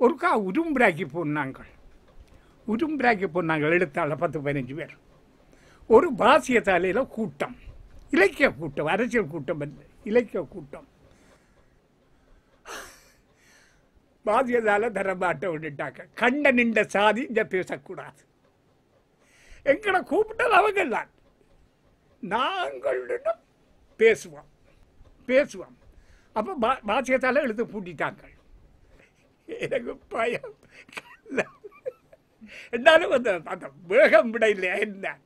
ஒருக்கா உரும்புராக்கி போனாங்கள் உரும்புராக்கி போனாங்கள் எழுத்தாளர் பத்து பதினஞ்சு பேர். ஒரு பாசிய தலையில் கூட்டம். இலக்கிய கூட்டம் அரசியல் கூட்டம் அல்ல இலக்கிய கூட்டம். பாதியதால தரமாட்ட விட்டுட்டாங்க. கண்ட நின்ற சாதி இங்க பேசக்கூடாது. எங்களை கூப்பிட்டது அவங்க தான் நாங்களிடம் பேசுவோம். பேசுவோம். அப்போ பா பாசியத்தால் எழுத்து பூட்டிட்டாங்க. எனக்கு பயம். என்னாலும் அந்த அந்த வேகம் விட இல்லையா என்ன?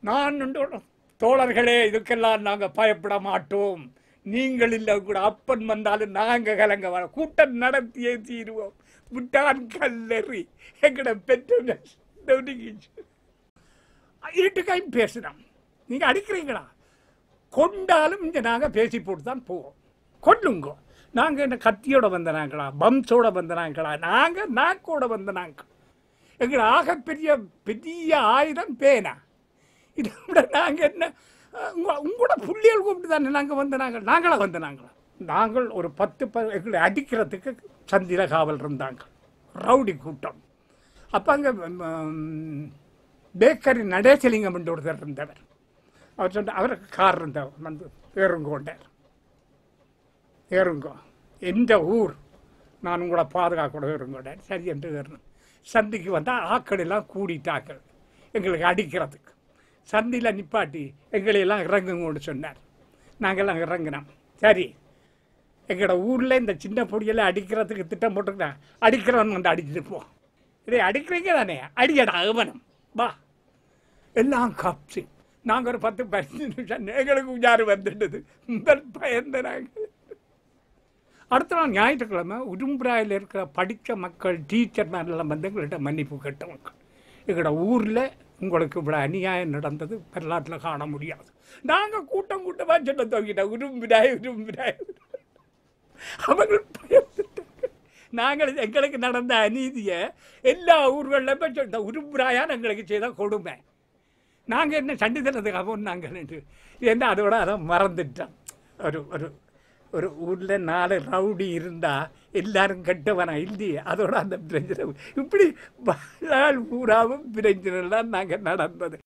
நான் உண்டு- தோழர்களே இதுக்கெல்லாம் நாங்கள் பயப்பட மாட்டோம். நீங்கள் இல்லை கூட அப்பன் வந்தாலும் நாங்கள் கலங்க வர கூட்டம் நடத்தியே தீருவோம். விட்டான் கல்லறி. எங்கட பெற்ற இருட்டுக்காயும் பேசுகிறோம் நீங்கள் அடிக்கிறீங்களா? கொண்டாலும் இங்கே நாங்கள் பேசி போட்டு தான் போவோம். கொள்ளுங்கோ நாங்கள் என்ன கத்தியோட வந்தனாங்களா? பம்ஸோட வந்தனாங்களா? நாங்கள் நாக்கோட வந்தனாங்க. எங்கள் ஆகப்பெரிய பெரிய ஆயுதம் பேனா. இதை விட நாங்கள் என்ன உங்கள் உங்களோட புள்ளியல் கூப்பிட்டு தானே நாங்கள் வந்த நாங்கள் நாங்களா நாங்களா நாங்கள் ஒரு பத்து ப எங்களை அடிக்கிறதுக்கு சந்திர காவல் இருந்தாங்க. ரவுடி கூட்டம். அப்போ அங்கே பேக்கரி நடேசலிங்கம் என்று ஒருத்தர் இருந்தவர். அவர் சொன்ன அவருக்கு கார் இருந்தவர் வந்து ஏறுங்கோண்டார் ஏறுங்கோ. எந்த ஊர்? நான் உங்களை பாதுகாக்கூட ஏறுங்கோண்டார் சரி என்று ஏறணும் சந்திக்கு வந்தால் ஆக்களெல்லாம் கூடிட்டாக்கள் எங்களுக்கு அடிக்கிறதுக்கு. சந்தியில் நிப்பாட்டி எங்களையெல்லாம் இறங்குங்கன்னு சொன்னார். நாங்கள்லாம் இறங்கினோம். சரி. எங்களோட ஊரில் இந்த சின்ன பொடியெல்லாம் அடிக்கிறதுக்கு திட்டம் போட்டுருக்கேன் அடிக்கிறவன் வந்து அடிச்சுட்டு போ. இதை அடிக்கிறீங்க தானே? அடிக்கடா அவனம். வா. எல்லாம் காப்சி. நாங்கள் ஒரு பத்து பதினஞ்சு நிமிஷம் எங்களுக்கு உஜாறு வந்துட்டது முதல் பயந்த நாங்கள் அடுத்த நாள் ஞாயிற்றுக்கிழமை உடும்புராயில் இருக்கிற படித்த மக்கள் டீச்சர் மேலாம் வந்து எங்கள்கிட்ட மன்னிப்பு கேட்டவங்க. எங்களோட ஊரில் உங்களுக்கு இவ்வளோ அநியாயம் நடந்தது வரலாற்றில் காண முடியாது. நாங்கள் கூட்டம் கூட்டமாக சொல்ல தோங்கிட்டோம். உரும்பிடாய் உரும்பிடாய் அவங்க பயந்துட்டாங்க. நாங்கள் எங்களுக்கு நடந்த அநீதியை எல்லா ஊர்களிலும் சொல்லிட்டோம். உரும்புராயான் எங்களுக்கு செய்த கொடுமை. நாங்கள் என்ன சண்டித்தனத்துக்காக நாங்கள் என்ன அதோட அதை மறந்துட்டோம். ஒரு ஒரு ஒரு ஊரில் நாலு ரவுடி இருந்தால் எல்லாரும் கெட்டவனா இல்லையே? அதோட அந்த பிரச்சனை இப்படி வாழ்நாள் பூராவும் பிரச்சனைலாம் நாங்கள் நடந்தது.